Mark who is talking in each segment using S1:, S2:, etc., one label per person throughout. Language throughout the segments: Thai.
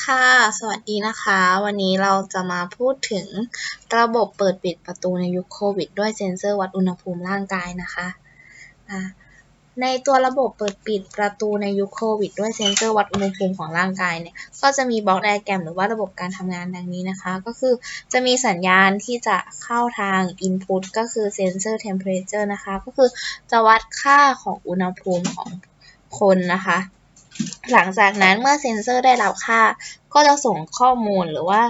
S1: ค่ะ สวัสดีนะคะ วันนี้เราจะมาพูดถึงระบบเปิดปิดประตูในยุคโควิด ด้วยเซ็นเซอร์วัดอุณหภูมิร่างกายนะคะในตัวระบบเปิดปิดประตูในยุคโควิด ด้วยเซ็นเซอร์วัดอุณหภูมิของร่างกายเนี่ย ก็จะมีบล็อกไดอะแกรมหรือว่าระบบการทำงานดังนี้นะคะ ก็คือจะมีสัญญาณที่จะเข้าทาง input ก็คือ sensor temperature นะคะ ก็คือจะวัดค่าของอุณหภูมิของคนนะคะ หลังจากนั้นเมื่อเซ็นเซอร์ได้รับค่า ก็จะส่งข้อมูลหรือว่า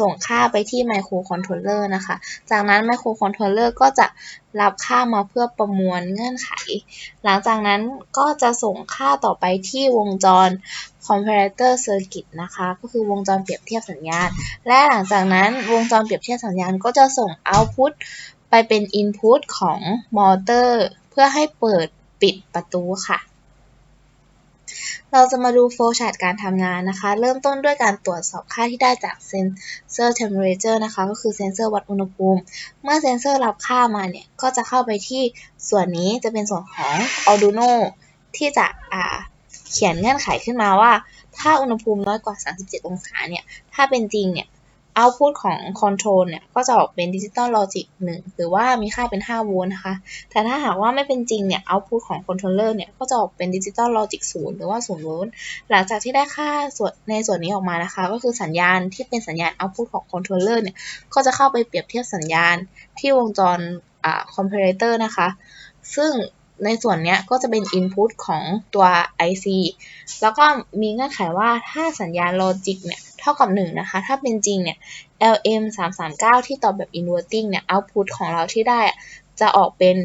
S1: ส่งค่าไปที่ไมโครคอนโทรลเลอร์นะคะ จากนั้นไมโครคอนโทรลเลอร์ก็จะรับค่ามาเพื่อประมวลเงื่อนไข หลังจากนั้นก็จะส่งค่าต่อไปที่วงจร comparator circuit นะคะ ก็คือวงจรเปรียบเทียบสัญญาณ และหลังจากนั้นวงจรเปรียบเทียบสัญญาณก็จะส่ง output ไปเป็น input ของมอเตอร์ เพื่อให้เปิดปิดประตูค่ะ เราจะมาดูโฟล์ชาร์ตการทำงานนะคะ เริ่มต้นด้วยการตรวจสอบค่าที่ได้จากเซนเซอร์เทมเพอเรเจอร์นะคะ ก็คือเซนเซอร์วัดอุณหภูมิ เมื่อเซนเซอร์รับค่ามาเนี่ย ก็จะเข้าไปที่ส่วนนี้จะเป็นส่วนของ Arduino ที่จะอ่าเขียนเงื่อนไขขึ้นมาว่า ถ้าอุณหภูมิน้อยกว่า 37 องศาเนี่ย ถ้าเป็นจริงเนี่ย output ของ control เนี่ย ก็จะออกเป็น digital logic 1 หรือว่ามีค่าเป็น 5 โวลต์นะคะ แต่ถ้าหากว่าไม่เป็นจริงเนี่ย output ของ controller เนี่ย ก็จะออกเป็น digital logic 0 หรือว่า 0 โวลต์หลังจากที่ได้ค่าส่วนในส่วนนี้ออกมานะคะ ก็คือสัญญาณที่เป็นสัญญาณ output ของ controller เนี่ย ก็จะเข้าไปเปรียบเทียบสัญญาณที่วงจรอ่า comparator นะคะ ซึ่ง ในส่วนนี้ก็จะเป็น input ของตัว IC แล้วก็มีเงื่อนไขว่าถ้าสัญญาณ logic เนี่ยเท่ากับ 1 นะคะ ถ้าเป็นจริงเนี่ย LM 339ที่ตอบแบบ inverting เนี่ย output ของเราที่ได้จะออกเป็น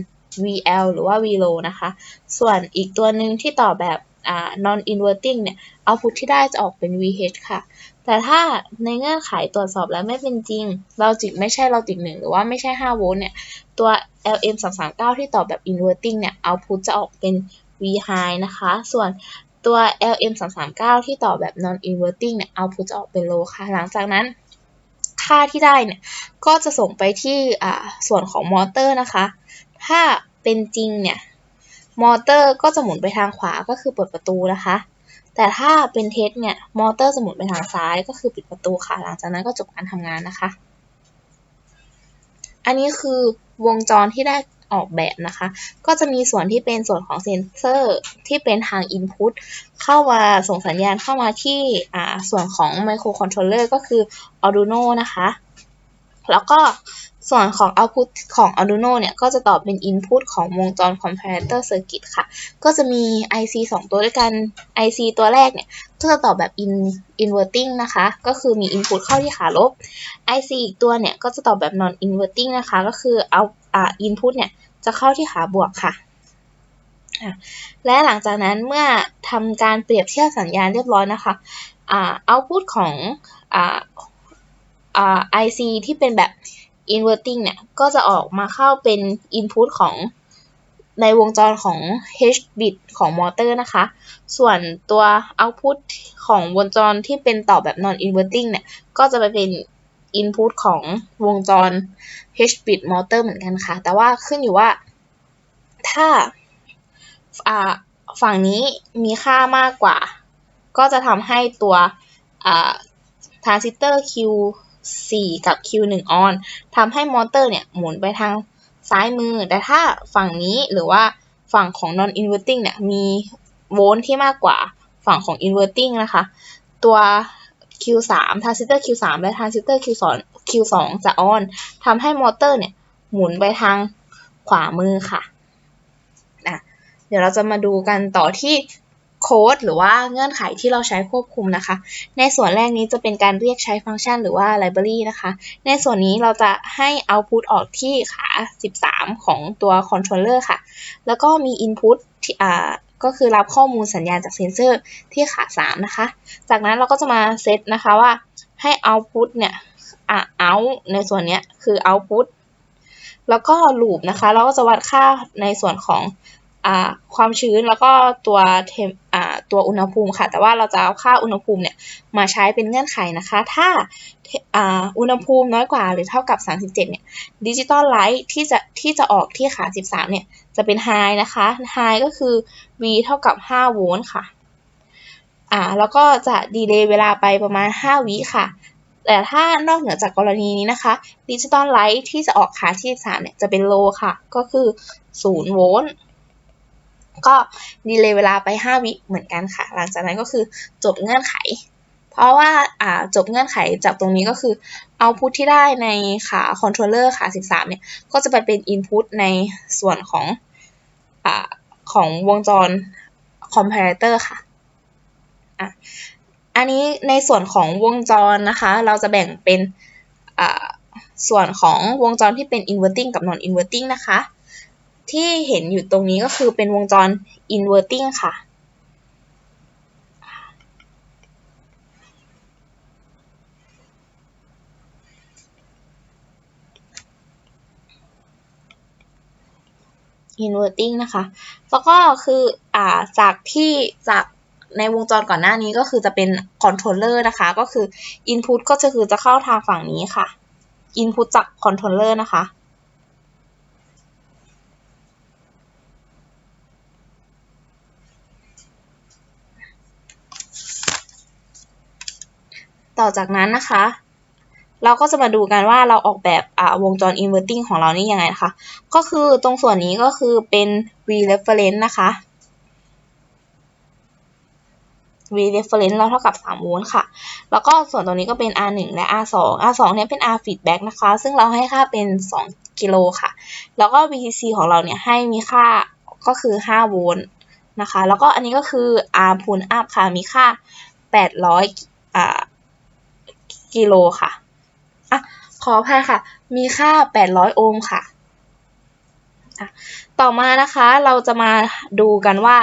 S1: VL หรือว่า VLOW นะคะ ส่วนอีกตัวหนึ่งที่ตอบแบบอ่า non inverting เนี่ย output ที่ได้จะออกเป็น VH ค่ะ แต่ถ้าในเงื่อนไขตรวจสอบแล้วไม่เป็นจริง logic ไม่ใช่ logic 1หนึ่งหรือว่าไม่ใช่ 5 โวลต์เนี่ย ตัว LM 339ที่ตอบแบบ inverting เนี่ย output จะออกเป็น V high นะคะ ส่วนตัว LM 339ที่ตอบแบบ non inverting เนี่ย output จะออกเป็น low ค่ะ หลังจากนั้นค่าที่ได้เนี่ย ก็จะส่งไปที่อ่าส่วนของมอเตอร์นะคะ ถ้าเป็นจริงเนี่ย มอเตอร์ก็จะหมุนไปทางขวาก็คือเปิดประตูนะคะ แต่ถ้าเป็นเทสเนี่ยมอเตอร์จะหมุนไปทางซ้ายก็คือปิดประตูค่ะ หลังจากนั้นก็จบการทำงานนะคะ อันนี้คือวงจรที่ได้ออกแบบนะคะ ก็จะมีส่วนที่เป็นส่วนของเซนเซอร์ที่เป็นทาง Input เข้ามาส่งสัญญาณเข้ามาที่อ่าส่วนของ Microcontroller ก็คือ Arduino นะคะ แล้วก็ ส่วนของ Output ของ Arduino เนี่ย ก็จะตอบเป็น Input ของวงจร Comparator Circuit ค่ะ ก็จะมี IC 2 ตัวด้วยกัน IC ตัวแรกเนี่ย ก็จะตอบแบบ in inverting นะคะ ก็คือมี input เข้าที่ขาลบ IC อีกตัวเนี่ย ก็จะตอบแบบ non inverting นะคะ ก็คือเอาอ่า input เนี่ย จะเข้าที่ขาบวกค่ะและหลังจากนั้นเมื่อทำการเปรียบเทียบสัญญาณเรียบร้อยนะคะอ่า output ของอ่าอ่า IC ที่เป็นแบบ inverting เนี่ย ก็จะออกมาเข้าเป็น input ของในวงจรของ H bit ของมอเตอร์นะคะ ส่วนตัว output ของวงจรที่เป็นต่อแบบ non inverting เนี่ย ก็จะไปเป็น input ของวงจร H bit มอเตอร์เหมือนกันค่ะ แต่ว่าขึ้นอยู่ว่า ถ้าฝั่งนี้มีค่ามากกว่า ก็จะทำให้ตัวทรานซิสเตอร์ 4 กับ Q1 on ทำให้มอเตอร์เนี่ยหมุนไปทางซ้ายมือ แต่ถ้าฝั่งนี้หรือว่าฝั่งของ non inverting เนี่ยมีโวลต์ที่มากกว่าฝั่งของ inverting นะคะ ตัว Q3 ทรานซิสเตอร์ Q3 และทรานซิสเตอร์ Q2 Q2 จะ on ทำให้มอเตอร์เนี่ยหมุนไปทางขวามือค่ะนะเดี๋ยวเราจะมาดูกันต่อที่ โค้ดหรือว่าเงื่อนไขที่เราใช้ควบคุมนะคะ ในส่วนแรกนี้จะเป็นการเรียกใช้ฟังก์ชันหรือว่า library นะคะ ในส่วนนี้เราจะให้ output ออกที่ขา 13 ของตัว controller ค่ะ แล้วก็มี input ที่อ่าก็คือรับข้อมูลสัญญาณจากเซนเซอร์ที่ขา 3 นะคะ จากนั้นเราก็จะมาเซตนะคะว่าให้ output เนี่ยอ่า out ในส่วนนี้คือ output แล้วก็ loop นะคะ เราก็จะวัดค่าในส่วนของ ความชื้นแล้วก็ตัวเทมตัวอุณหภูมิค่ะ แต่ว่าเราจะเอาค่าอุณหภูมิเนี่ยมาใช้เป็นเงื่อนไขนะคะ ถ้าอุณหภูมิน้อยกว่าหรือเท่ากับ 37 เนี่ยดิจิตอลไลท์ที่จะที่จะออกที่ขา 13 เนี่ยจะเป็น high นะคะ high ก็คือ V เท่ากับ 5 โวลต์ค่ะอ่าแล้วก็จะดีเลย์เวลาไปประมาณ 5 วิค่ะ แต่ถ้านอกเหนือจากกรณีนี้นะคะดิจิตอลไลท์ที่จะออกขาที่ 13 เนี่ยจะเป็นโลค่ะ ก็คือ 0 โวลต์ ก็ดีเลยเวลาไป 5 วิเหมือนกันค่ะ หลังจากนั้นก็คือจบเงื่อนไข เพราะว่าอ่าจบเงื่อนไขจากตรงนี้ก็คือเอาพุทที่ได้ในขาคอนโทรลเลอร์ขา13 เนี่ย ก็จะไปเป็นอินพุตในส่วนของอ่าของวงจรคอมเพลเตอร์ค่ะอะ อันนี้ในส่วนของวงจรนะคะ เราจะแบ่งเป็นส่วนของวงจรที่เป็น inverting กับ non inverting นะคะ ที่เห็นอยู่ตรงนี้ก็คือเป็นวงจร inverting ค่ะ inverting นะคะ แล้วก็คืออ่าจากที่จากในวงจรก่อนหน้านี้ก็คือจะเป็นคอนโทรลเลอร์นะคะ ก็คือ Input ก็จะคือจะเข้าทางฝั่งนี้ค่ะ Input จากคอนโทรลเลอร์นะคะ ต่อจากนั้นนะคะ เราก็จะมาดูกันว่าเราออกแบบวงจร inverting ของเรานี่ยังไงนะคะ ก็คือตรงส่วนนี้ก็คือเป็น v reference นะคะ v reference เราเท่ากับ3โวลต์ค่ะ แล้วก็ส่วนตรงนี้ก็เป็น r 1และ r 2 r 2เนี่ยเป็น r feedback นะคะ ซึ่งเราให้ค่าเป็น 2 กิโลค่ะ แล้วก็ VTC ของเราเนี่ยให้มีค่าก็คือ 5 โวลต์นะคะ แล้วก็อันนี้ก็คือ r pull up ค่ะ มีค่า 800อ่า กิโลค่ะอะขออภัยค่ะ มีค่า 800 โอห์มค่ะ ต่อมานะคะเราจะมาดูกันว่า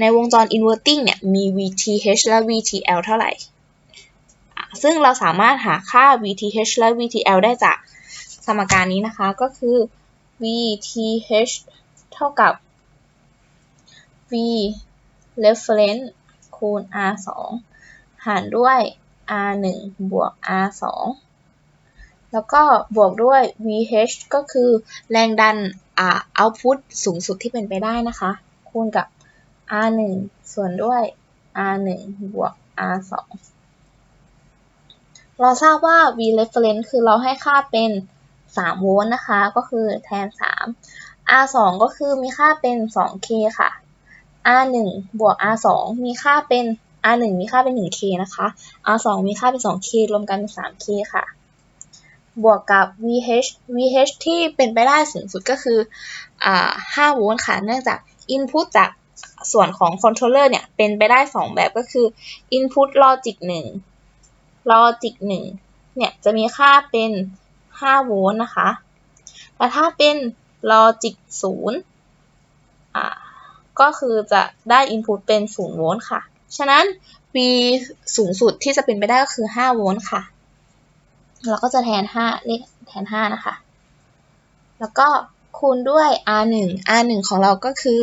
S1: ในวงจร inverting เนี่ยมี VTH และ VTL เท่าไหร่ ซึ่งเราสามารถหาค่า VTH และ VTL ได้จากสมการนี้นะคะก็คือ VTH เท่ากับ V reference คูณ R 2หารด้วย R 1บวก R 2แล้วก็บวกด้วย VH ก็คือแรงดันอ่า output สูงสุดที่เป็นไปได้นะคะ คูณกับ r 1ส่วนด้วย r 1บวก r 2เราทราบว่า v reference คือเราให้ค่าเป็น3โวลต์นะคะ ก็คือแทน 3 r 2ก็คือมีค่าเป็น 2k ค่ะ r 1บวก r 2มีค่าเป็น r 1มีค่าเป็น 1k นะคะ r 2มีค่าเป็น 2k รวมกันเป็น 3k ค่ะ บวกกับ vh vh ที่เป็นไปได้สูงสุดก็คืออ่า5โวลต์ค่ะ เนื่องจาก input จากส่วนของคอนโทรลเลอร์เนี่ย เป็นไปได้ 2 แบบก็คือ input logic 1 logic 1 เนี่ย จะมีค่าเป็น5โวลต์นะคะ แต่ถ้าเป็น logic 0อ่าก็คือจะได้ input เป็น 0 โวลต์ค่ะ ฉะนั้น V สูงสุดที่จะเป็นไปได้ก็คือ 5 โวลต์ค่ะ เราก็จะแทน 5 เลขแทน 5 นะคะ แล้วก็คูณด้วย R1 R1 ของเราก็คือ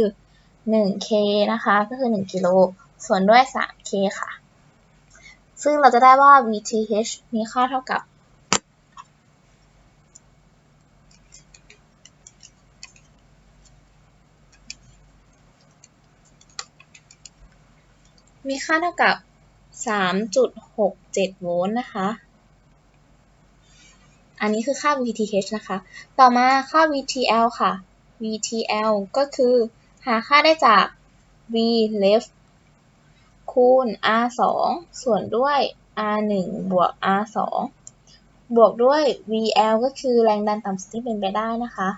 S1: 1k นะคะ ก็คือ 1 กิโล ส่วนด้วย 3k ค่ะ ซึ่งเราจะได้ว่า VTH มีค่าเท่ากับ มีค่าเท่ากับ 3.67 โวลต์นะคะ อันนี้คือค่า VTH นะคะ ต่อมาค่า VTL ค่ะ VTL ก็คือหาค่าได้จาก v left คูณ r 2ส่วนด้วย r 1บวก r 2บวกด้วย vl ก็คือแรงดันต่ำสุดที่เป็นไปได้นะคะ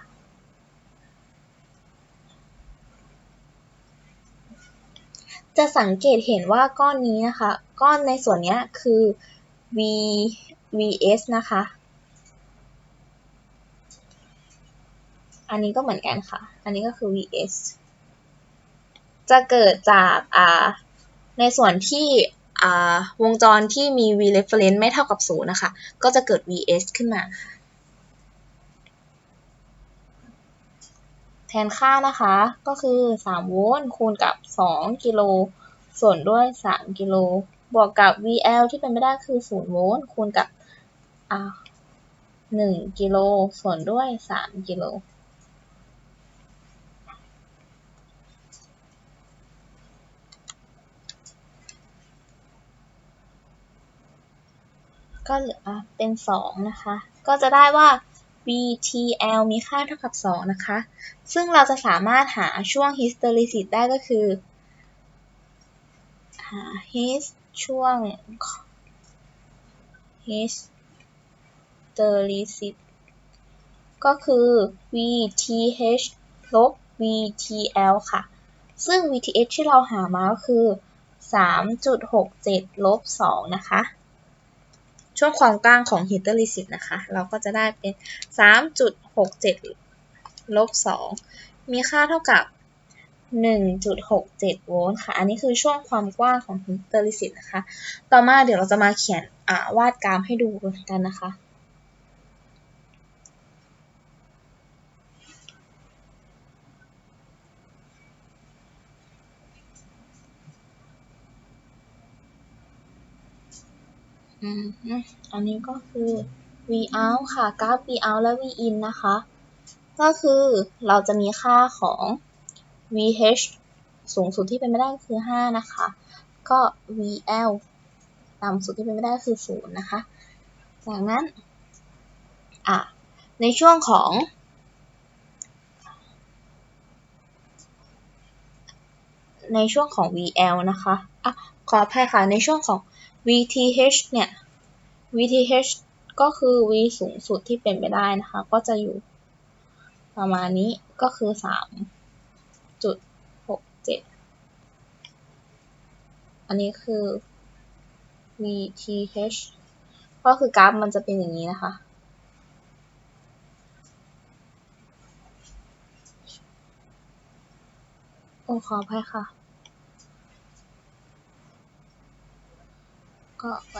S1: จะสังเกตเห็นว่าก้อนนี้นะคะ ก้อนในส่วนนี้คือ v vs นะคะ อันนี้ก็เหมือนกันค่ะ อันนี้ก็คือ vs จะเกิดจากในส่วนที่วงจรที่มี v reference ไม่เท่ากับ0นะคะ ก็จะเกิด vs ขึ้นมา แทนค่านะคะ ก็คือ3โวลต์คูณกับ 2 กิโล ส่วนด้วย 3 กิโล บวกกับ VL ที่เป็นไม่ได้คือ 0 โวลต์คูณกับอ่า1กิโล ส่วนด้วย 3 กิโล ก็เหลือเป็น 2 นะคะ ก็จะได้ว่า VTL มีค่าเท่ากับ 2 นะคะ ซึ่งเราจะสามารถหาช่วง hysteresis ได้ก็คือ หา his ช่วง hysteresis ก็คือ VTH ลบ VTL ค่ะ ซึ่ง VTH ที่เราหามาก็คือ 3.67 ลบ 2 นะคะ ช่วงความกว้างของฮิตเตอร์ลิซิตนะคะ เราก็จะได้เป็น 3.67ลบ2มีค่าเท่ากับ 1.67 โวลต์ค่ะ อันนี้คือช่วงความกว้างของฮิตเตอร์ลิซิตนะคะ ต่อมาเดี๋ยวเราจะมาเขียนวาดกราฟให้ดูกันนะคะ อันนี้ก็คือ v out ค่ะกราฟ v out และ v in นะคะ ก็คือเราจะมีค่าของ vh สูงสุดที่เป็นไม่ได้คือ 5 นะคะ ก็ vl ต่ำสุดที่เป็นไม่ได้คือ 0 นะคะ จากนั้น อะ ในช่วงของ ในช่วงของ vl นะคะ อะ ขออภัยค่ะ ในช่วงของ VTH เนี่ย VTH ก็คือ V สูงสุดที่เป็นไปได้นะคะ ก็จะอยู่ประมาณนี้ก็คือ 3.67 อันนี้คือ VTH ก็คือกราฟมันจะเป็นอย่างนี้นะคะ โอ้ขออภัยค่ะ ก็ไป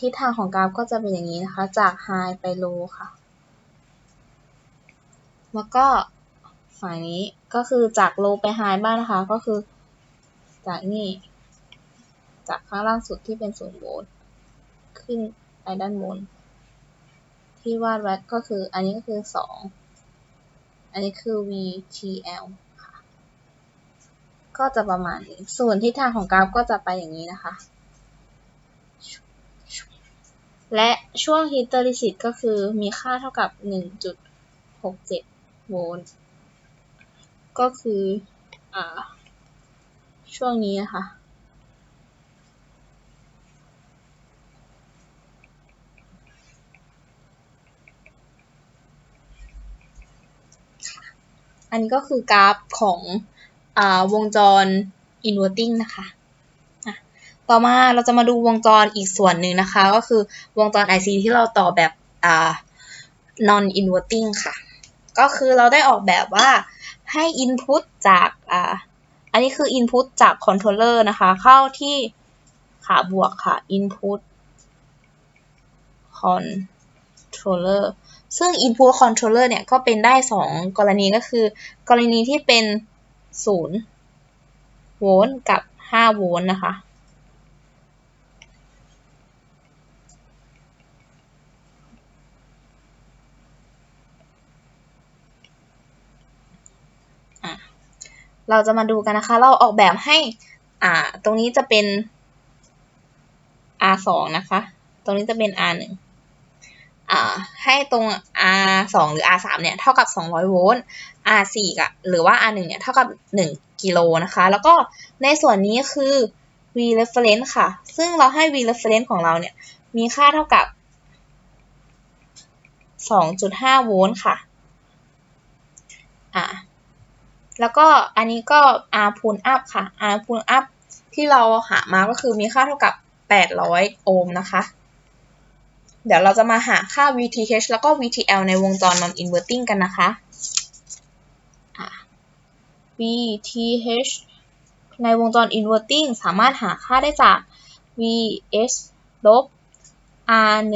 S1: ทิศทางของกราฟก็จะเป็นอย่างนี้นะคะ จาก high ไป low ค่ะ แล้วก็ฝ่ายนี้ก็คือจาก low ไป high บ้างนะคะ ก็คือ จากนี่ จากข้างล่างสุดที่เป็นศูนย์โวลต์ขึ้นไปด้านบน ที่วาดไว้ก็คืออันนี้ก็คือ 2 อันนี้คือ VTL ค่ะก็จะประมาณนี้ ส่วนทิศทางของกราฟก็จะไปอย่างนี้นะคะ และช่วงฮิสเตอริซิสก็คือมีค่าเท่ากับ 1.67 โวลต์ ก็คืออช่วงนี้นะคะอันนี้ก็คือกราฟของอวงจร inverting นะคะ ต่อมาเราจะมาดูวงจรอีกส่วนหนึ่งนะคะ ก็คือวงจร IC ที่เราต่อแบบอ่า non inverting ค่ะ ก็คือเราได้ออกแบบว่าให้ input จากอ่าอันนี้คือ input จาก controller นะคะ เข้าที่ขาบวกค่ะ input controller ซึ่ง input controller เนี่ยก็เป็นได้ 2 กรณีก็คือ กรณีที่เป็น 0 โวลต์กับ 5 โวลต์นะคะ เราจะมาดูกันนะคะ เราออกแบบให้ อ่า ตรงนี้จะเป็น R 2นะคะ ตรงนี้จะเป็น R 1อ่า ให้ตรง R 2หรือ R 3เนี่ย เท่ากับ 200 โวลต์ R 4กับหรือว่า R 1เนี่ย เท่ากับ 1 กิโลนะคะ แล้วก็ในส่วนนี้คือ V reference ค่ะ ซึ่งเราให้ V reference ของเราเนี่ย มีค่าเท่ากับ 2.5 โวลต์ค่ะ อ่า แล้วก็อันนี้ก็ R พูลอัพค่ะ R พูลอัพที่เราหามาก็คือมีค่าเท่ากับ 800 โอห์มนะคะ เดี๋ยวเราจะมาหาค่า VTH แล้วก็ VTL ในวงจร non inverting กันนะคะ VTH ในวงจร inverting สามารถหาค่าได้จาก VS ลบ R1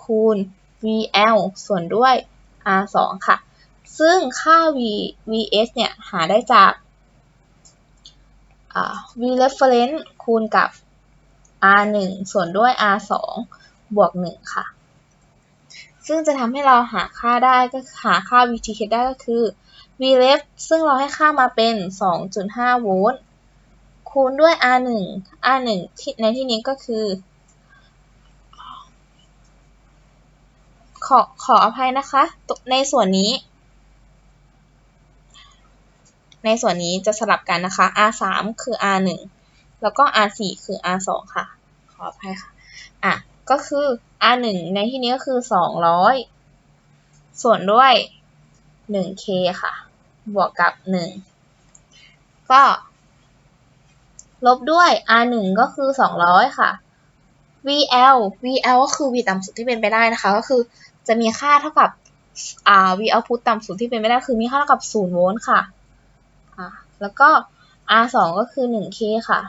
S1: คูณ VL ส่วนด้วย R2 ค่ะ ซึ่งค่า v vs เนี่ย หาได้จาก v reference คูณกับ r 1ส่วนด้วย r 2บวก 1 ค่ะ ซึ่งจะทำให้เราหาค่าได้ก็หาค่า VTH ได้ก็คือ v ref ซึ่งเราให้ค่ามาเป็น 2.5 โวลต์คูณด้วย r 1 r 1ที่ในที่นี้ก็คือ ขอขออภัยนะคะ ในส่วนนี้ ในส่วนนี้จะสลับกันนะคะ R 3คือ R 1แล้วก็ R 4คือ R 2ค่ะ ขออภัยค่ะ อะ ก็คือ R 1ในที่นี้ก็คือ 200 ส่วนด้วย 1K ค่ะ บวกกับ 1 ก็ลบด้วย R 1ก็คือ 200 ค่ะ VL VL ก็คือ V ต่ำสุดที่เป็นไปได้นะคะ ก็คือจะมีค่าเท่ากับอ่า V output ต่ำสุดที่เป็นไปได้คือมีค่าเท่ากับ 0 โวลต์ค่ะ แล้วก็ R 2ก็คือ 1K ค่ะ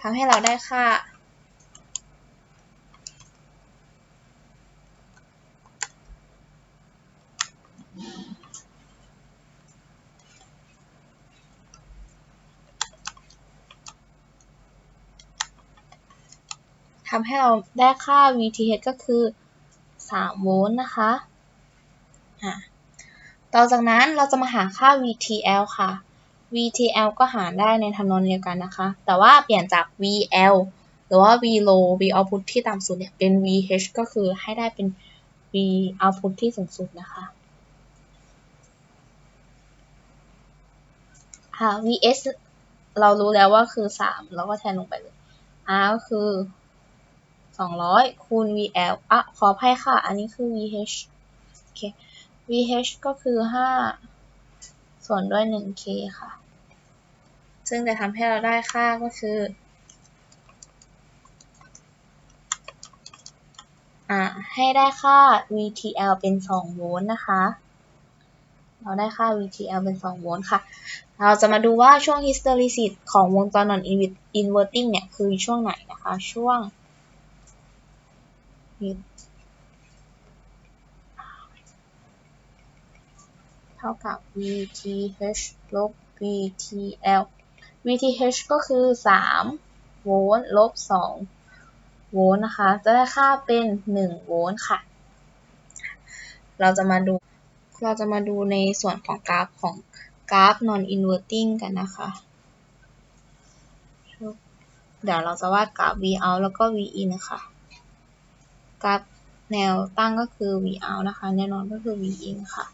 S1: ทำให้เราได้ค่า ทำให้เราได้ค่า VTH ก็คือ 3 โวลต์นะคะ อะ ต่อจากนั้นเราจะมาหาค่า VTL ค่ะ VTL ก็หาได้ในทำนองเดียวกันนะคะ แต่ว่าเปลี่ยนจาก VL หรือว่า V low V output ที่ต่ำสุดเนี่ยเป็น VH ก็คือให้ได้เป็น V output ที่สูงสุดนะคะค่ะ VS เรารู้แล้วว่าคือ3แล้วก็แทนลงไปเลย R ก็คือ 200 คูณ VL อะขออภัยค่ะ อันนี้คือ VH โอเค VH ก็คือ 5 ส่วนด้วย 1K ค่ะ ซึ่งจะทำให้เราได้ค่าก็คืออ่าให้ได้ค่า VTL เป็น 2 โวลต์นะคะ เราได้ค่า VTL เป็น 2 โวลต์ค่ะ เราจะมาดูว่าช่วง hysteresis ของวงจร non inverting เนี่ย คือช่วงไหนนะคะ ช่วง เท่ากับ VTH ลบ VTL VTH ก็คือ 3 โวลต์ลบ 2 โวลต์นะคะ จะได้ค่าเป็น 1 โวลต์ค่ะ เราจะมาดู เราจะมาดูในส่วนของกราฟของกราฟ non inverting กันนะคะ เดี๋ยวเราจะวาดกราฟ V out แล้วก็ V in นะคะกราฟแนวตั้งก็คือ V out นะคะ แนวนอนก็คือ V in ค่ะ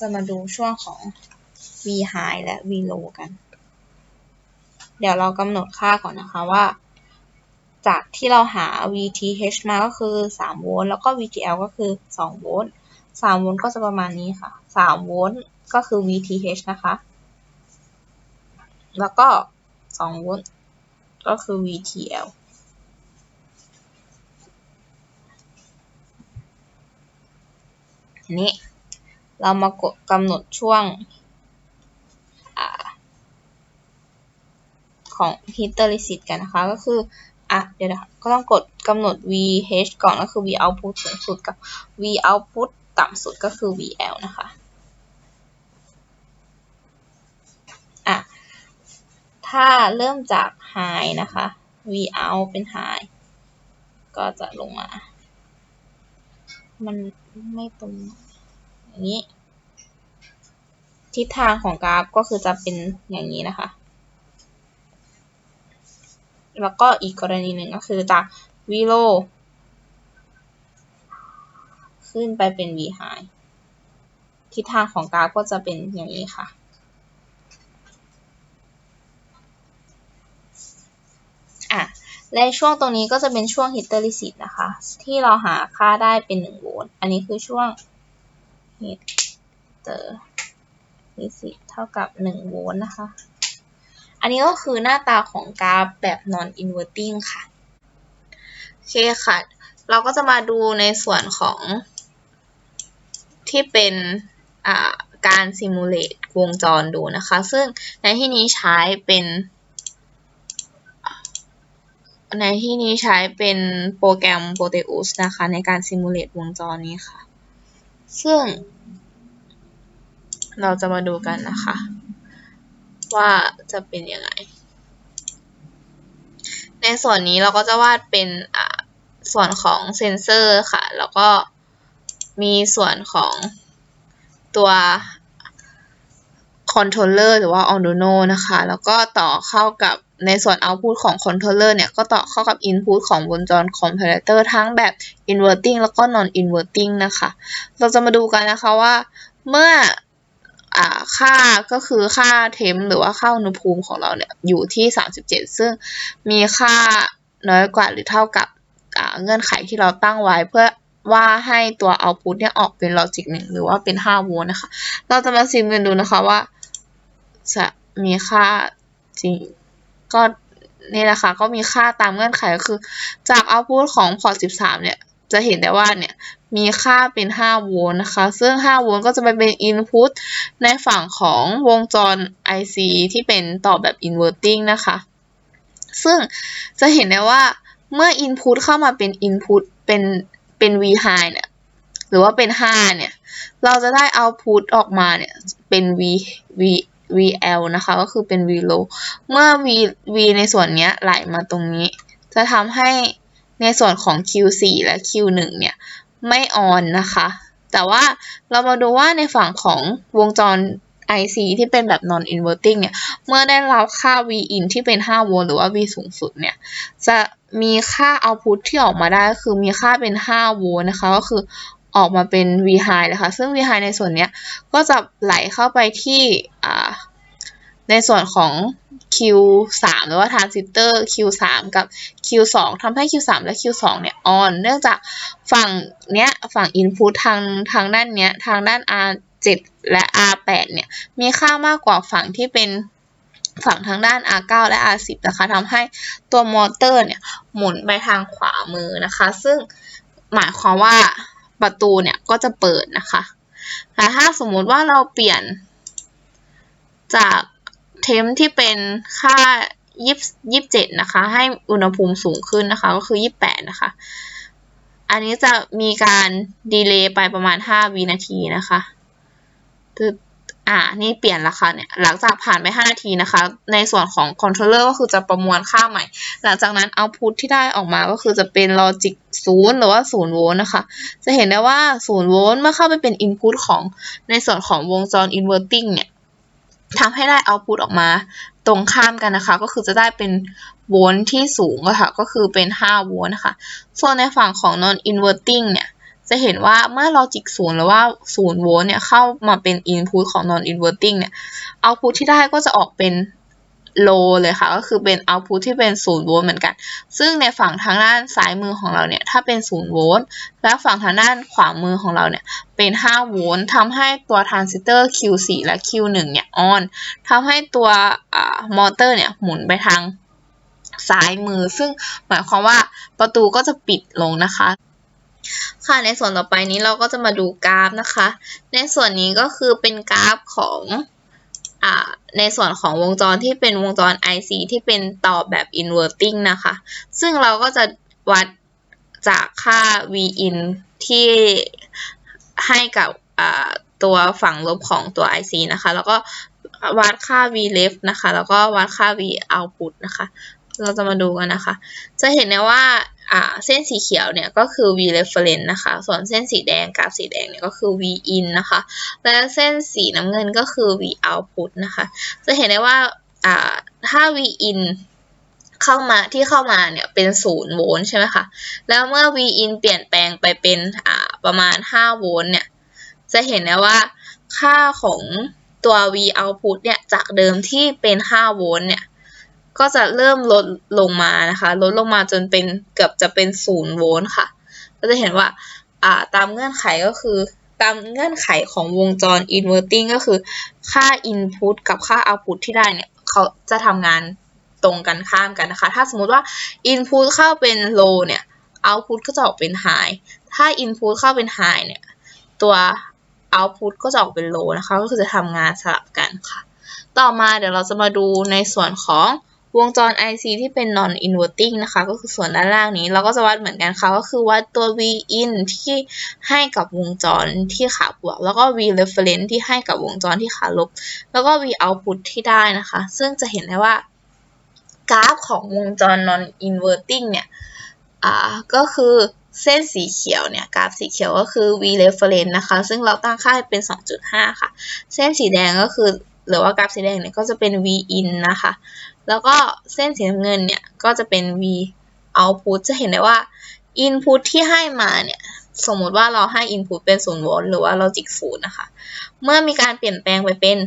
S1: จะมาดูช่วงของ V high และ V low กัน เดี๋ยวเรากำหนดค่าก่อนนะคะว่า จากที่เราหา VTH มาก็คือ 3 โวลต์แล้วก็ VTL ก็คือ 2 โวลต์3โวลต์ก็จะประมาณนี้ค่ะ 3 โวลต์ก็คือ VTH นะคะ แล้วก็ 2 โวลต์ก็คือ VTL นนี้ เรามากดกำหนดช่วงอของ hysteresis กันนะคะ ก็คือ อะ เดี๋ยวนะก็ต้องกดกำหนด VH ก่อนก็คือ V output สูงสุดกับ V output ต่ำสุดก็คือ VL นะคะ อะ ถ้าเริ่มจาก high นะคะ V out เป็น high ก็จะลงมา มันไม่ตรง นี้ ทิศทางของกราฟก็คือจะเป็นอย่างนี้นะคะ แล้วก็อีกกรณีหนึ่งก็คือจาก V low ขึ้นไปเป็น V high ทิศทางของกราฟก็จะเป็นอย่างนี้ค่ะ อะ และช่วงตรงนี้ก็จะเป็นช่วง hysteresis นะคะ ที่เราหาค่าได้เป็น1โวลต์ อันนี้คือช่วง hysteresis เท่ากับ1โวลต์นะคะ อันนี้ก็คือหน้าตาของกราฟแบบ non inverting ค่ะ โอเคค่ะ เราก็จะมาดูในส่วนของ ที่เป็นการ simulate วงจรดูนะคะ ซึ่งในที่นี้ใช้เป็นในที่นี้ใช้เป็นโปรแกรม Proteus นะคะ ในการ simulate วงจรนี้ค่ะ ซึ่ง เราจะมาดูกันนะคะ ว่าจะเป็นยังไง ในส่วนนี้เราก็จะวาดเป็นส่วนของเซนเซอร์ค่ะ แล้วก็มีส่วนของตัวคอนโทรลเลอร์หรือว่า Arduino นะคะ แล้วก็ต่อเข้ากับ ในส่วน output ของ controller เนี่ย ก็ต่อเข้ากับ input ของวงจร comparator ทั้งแบบ inverting แล้วก็ non inverting นะคะ เราจะมาดูกันนะคะว่า เมื่ออค่าก็คือค่าเทมหรือว่าค่าอุณหภูมิของเราเนี่ยอยู่ที่ 37 ซึ่งมีค่าน้อยกว่าหรือเท่ากับเงื่อนไขที่เราตั้งไว้เพื่อว่าให้ตัว output เนี่ยออกเป็น logic 1หรือว่าเป็น 5 โวลต์นะคะ เราจะมาซิมกันดูนะคะว่า จะมีค่าจริง ก็นี่แหละค่ะก็มีค่าตามเงื่อนไขก็คือ จาก output ของพอร์ต13 เนี่ย จะเห็นได้ว่าเนี่ย มีค่าเป็น 5 โวลต์นะคะ ซึ่ง 5 โวลต์ก็จะไปเป็น input ในฝั่งของวงจร IC ที่เป็นต่อแบบ inverting นะคะ ซึ่งจะเห็นได้ว่าเมื่อ input เข้ามาเป็น input เป็นเป็น v high เนี่ย หรือว่าเป็น 5 เนี่ย เราจะได้ output ออกมาเนี่ย เป็น v v vl นะคะ ก็คือเป็น v low เมื่อ v v ในส่วนนี้ไหลมาตรงนี้ จะทำให้ในส่วนของ q4 และ q1 เนี่ย ไม่ออนนะคะ แต่ว่าเรามาดูว่าในฝั่งของวงจร IC ที่เป็นแบบ non inverting เนี่ย เมื่อได้รับค่า V in ที่เป็น 5 โวลต์หรือว่า V สูงสุดเนี่ย จะมีค่า output ที่ออกมาได้ คือมีค่าเป็น 5 โวลต์นะคะ ก็คือ ออกมาเป็น V high นะคะ ซึ่ง V high ในส่วนนี้ก็จะไหลเข้าไปที่ในส่วนของ Q3 หรือว่าทรานซิสเตอร์ Q3 กับ Q2 ทำให้ Q3 และ Q2 เนี่ยออนเนื่องจากฝั่งเนี้ยฝั่ง Input ทางทางด้านเนี้ยทางด้าน R7 และ R8 เนี่ย มีค่ามากกว่าฝั่งที่เป็นฝั่งทางด้าน R9 และ R10 นะคะทำให้ตัวมอเตอร์เนี่ย หมุนไปทางขวามือนะคะ ซึ่งหมายความว่า ประตูเนี่ยก็จะเปิดนะคะแต่ถ้าสมมุติว่าเราเปลี่ยนจากเทมที่เป็นค่ายี่สิบเจ็ดนะคะ ให้อุณหภูมิสูงขึ้นนะคะ ก็คือยี่แปดนะคะ อันนี้จะมีการดีเลย์ไปประมาณห้าวินาทีนะคะคืออ่า นี่เปลี่ยนราคาเนี่ย หลังจากผ่านไป 5 นาทีนะคะ ในส่วนของคอนโทรลเลอร์ก็คือจะประมวลค่าใหม่ หลังจากนั้นเอาพุทที่ได้ออกมาก็คือจะเป็นลอจิก 0 หรือว่า 0 โวลต์นะคะ จะเห็นได้ว่า 0 โวลต์เมื่อเข้าไปเป็นอินพุตของในส่วนของวงจรอินเวอร์ติ้งเนี่ยทำให้ได้เอาพุตออกมาตรงข้ามกันนะคะ ก็คือจะได้เป็นโวลต์ที่สูงค่ะ ก็คือเป็น 5 โวลต์นะคะ ส่วนในฝั่งของ non inverting เนี่ย จะเห็นว่าเมื่อ logic 0 หรือว่า 0 โวลต์เนี่ย เข้ามาเป็น input ของ non inverting เนี่ย output ที่ได้ก็จะออกเป็น โลเลยค่ะ ก็คือเป็น output ที่เป็น0โวลต์เหมือนกัน ซึ่งในฝั่งทางด้านซ้ายมือของเราเนี่ย ถ้าเป็น0โวลต์และฝั่งทางด้านขวามือของเราเนี่ย เป็น5โวลต์ทำให้ตัวทรานซิสเตอร์ Q4 และ Q1 เนี่ยออนทำให้ตัวมอเตอร์เนี่ย หมุนไปทางซ้ายมือ ซึ่งหมายความว่าประตูก็จะปิดลงนะคะค่ะในส่วนต่อไปนี้เราก็จะมาดูกราฟนะคะ ในส่วนนี้ก็คือเป็นกราฟของ ในส่วนของวงจรที่เป็นวงจร IC ที่เป็นต่อแบบ inverting นะคะ ซึ่งเราก็จะวัดจากค่า Vin ที่ให้กับตัวฝั่งลบของตัว IC นะคะ แล้วก็วัดค่า V left นะคะ แล้วก็วัดค่า V output นะคะ เราจะมาดูกันนะคะ จะเห็นได้ว่า เส้นสีเขียวเนี่ยก็คือ v reference นะคะ ส่วนเส้นสีแดงกราฟสีแดงเนี่ยก็คือ v in นะคะ และเส้นสีน้ำเงินก็คือ v output นะคะ จะเห็นได้ว่าถ้า v in เข้ามาที่เข้ามาเนี่ยเป็น0โวลต์ใช่ไหมคะ แล้วเมื่อ v in เปลี่ยนแปลงไปเป็นประมาณ5โวลต์เนี่ย จะเห็นได้ว่าค่าของตัว v output เนี่ยจากเดิมที่เป็น5โวลต์เนี่ย ก็จะเริ่มลดลงมานะคะ ลดลงมาจนเป็นเกือบจะเป็นศูนย์โวลต์ค่ะ ก็จะเห็นว่าอ่าตามเงื่อนไขก็คือตามเงื่อนไขของวงจร inverting ก็คือค่า input กับค่า output ที่ได้เนี่ยเขาจะทำงานตรงกันข้ามกันนะคะ ถ้าสมมติว่า input เข้าเป็น low เนี่ย output ก็จะออกเป็น high ถ้า input เข้าเป็น high เนี่ย ตัว output ก็จะออกเป็น low นะคะ ก็คือจะทำงานสลับกันค่ะ ต่อมาเดี๋ยวเราจะมาดูในส่วนของ วงจร IC ที่เป็น non inverting นะคะ ก็คือส่วนด้านล่างนี้ เราก็จะวัดเหมือนกันค่ะ ก็คือวัดตัว V in ที่ให้กับวงจรที่ขาบวก แล้วก็ V reference ที่ให้กับวงจรที่ขาลบ แล้วก็ V output ที่ได้นะคะ ซึ่งจะเห็นได้ว่ากราฟของวงจร non inverting เนี่ยอ่าก็คือเส้นสีเขียวเนี่ยกราฟสีเขียวก็คือ V reference นะคะ ซึ่งเราตั้งค่าให้เป็น 2.5 ค่ะ เส้นสีแดงก็คือหรือว่ากราฟสีแดงเนี่ยก็จะเป็น V in นะคะ แล้วก็เส้นสีน้ำเงินเนี่ยก็จะเป็น V output จะเห็นได้ว่า input ที่ให้มาเนี่ยสมมุติว่าเราให้ input เป็น0โวลต์หรือว่า logic 0นะคะ เมื่อมีการเปลี่ยนแปลงไปเป็น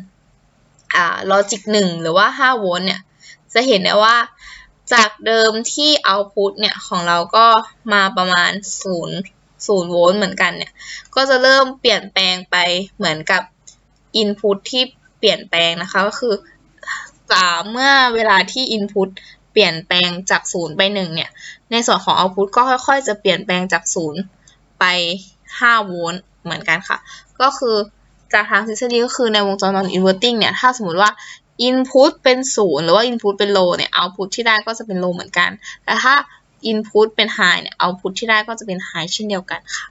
S1: อ่า logic 1 หรือว่า 5 โวลต์เนี่ย จะเห็นได้ว่าจากเดิมที่ output เนี่ยของเราก็มาประมาณ 0 0โวลต์เหมือนกันเนี่ย ก็จะเริ่มเปลี่ยนแปลงไปเหมือนกับ input ที่เปลี่ยนแปลงนะคะ ก็คือ จาเมื่อเวลาที่ input เปลี่ยนแปลงจาก 0 ไป 1 เนี่ย ในส่วนของ output ก็ค่อยๆ จะเปลี่ยนแปลงจาก 0 ไป 5 โวลต์เหมือนกันค่ะ ก็คือจากทางทฤษฎีก็คือในวงจร non inverting เนี่ย ถ้าสมมติว่า input เป็น 0 หรือว่า input เป็น low เนี่ย output ที่ได้ก็จะเป็น low เหมือนกัน แต่ถ้า input เป็น high เนี่ย output ที่ได้ก็จะเป็น high เช่นเดียวกันค่ะ